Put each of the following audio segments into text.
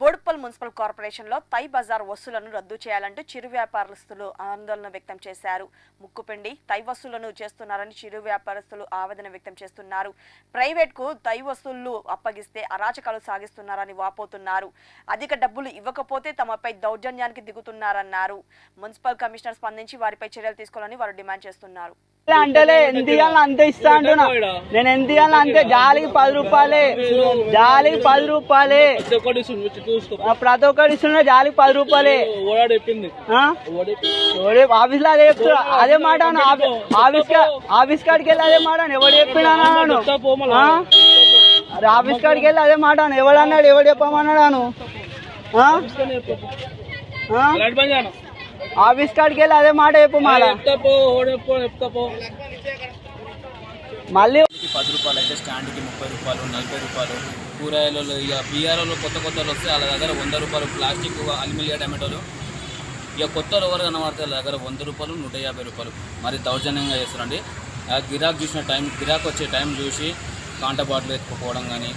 Boduppal municipal కార్పొరేషన్లో తై బజార్ వసూలను రద్దు చేయాలంటూ చిరు వ్యాపారస్తులు ఆందోళన వ్యక్తం చేశారు. ముక్కుపిండి తై వసూలను చేస్తున్నారని చిరు వ్యాపారస్తులు ఆవేదన వ్యక్తం చేస్తున్నారు. ప్రైవేట్కు తై వసూళ్ళు అప్పగిస్తే అరాచకాలు సాగిస్తున్నారని వాపోతున్నారు. అధిక డబ్బులు ఇవ్వకపోతే తమపై దౌర్జన్యానికి దిగుతున్నారన్నారు. మున్సిపల్ కమిషనర్ స్పందించి వారిపై చర్యలు తీసుకోవాలని వారు డిమాండ్ చేస్తున్నారు. అంటేలే ఎంత ఇవ్వాలో అంతే ఇస్తా అంటున్నా? నేను ఎంత ఇవ్వాలో అంతే జాలికి పది రూపాయలే జాలికి పది రూపాయలే. ప్రతి ఒక్కటి ఇస్తున్నా జాలికి పది రూపాయలే. ఆఫీస్లో అదే చెప్తున్నా అదే మాట ఆఫీస్ ఆఫీస్ కాడికి వెళ్ళి అదే మాట. ఎవడు చెప్పినా అన్నాను చెప్తా పో మళ్ళా. ఆ? అరే ఆఫీస్ కాడికి వెళ్ళి అదే మాట అన్న. ఎవడు అన్నాడు ఎవడు చెప్పమన్నాడు ఆఫీస్ కాడికి వెళ్ళి అదే మాట చెప్పు మళ్ళీ పది రూపాయలు అయితే స్టాండ్కి ముప్పై రూపాయలు నలభై రూపాయలు. కూరగాయలలో ఇక బీఆర్ఓలో కొత్త కొత్తలు వస్తే వాళ్ళ దగ్గర వంద రూపాయలు ప్లాస్టిక్ అల్యూమిలియా టమాటోలు. ఇక కొత్త ఎవరు కనబడితే వాళ్ళ దగ్గర వంద రూపాయలు నూట యాభై రూపాయలు. మరి దౌర్జన్యంగా చేస్తారండి ఆ గిరాక్ చూసిన టైం గిరాక్ వచ్చే టైం చూసి కాంట బాటిల్ ఎత్తుకుపోవడం కానీ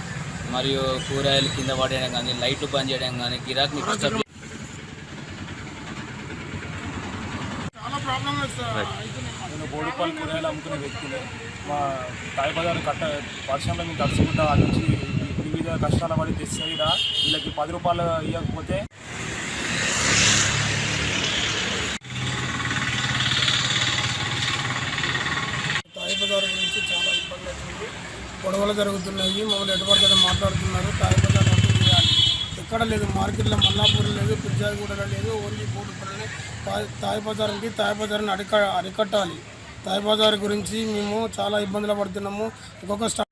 మరియు కూరగాయలు కింద పడేయడం కానీ లైట్లు బంద్ చేయడం కానీ గిరాక్ని డిస్టర్బ్ నేను బోడుపల్లి కూరగాయలు అమ్ముకునే వ్యక్తిని మా తాయి బజార్ కట్ట వర్షంలో మేము తడుచుకుంటా నుంచి వివిధ కష్టాల పడి తెస్తే వీళ్ళకి పది రూపాయలు ఇవ్వకపోతే తాయి బజార్ గురించి చాలా ఇబ్బంది అవుతుంది. గొడవలు జరుగుతున్నాయి. మమ్మల్ని ఎటుపడితే మాట్లాడుతున్నారు తాయి బజార్ రద్దు చేయాలి ఎక్కడ లేదు మార్కెట్లో మల్లాపూర్ లేదు పిర్జాయిగూడలో లేదు ఓన్లీ బోడుపల్లి తాయి తాయి బజార్ ఉంది తాయి బజార్ని అరిక అరికట్టాలి. తాయి బజార్ గురించి మేము చాలా ఇబ్బందులు పడుతున్నాము. ఒక్కొక్క స్టా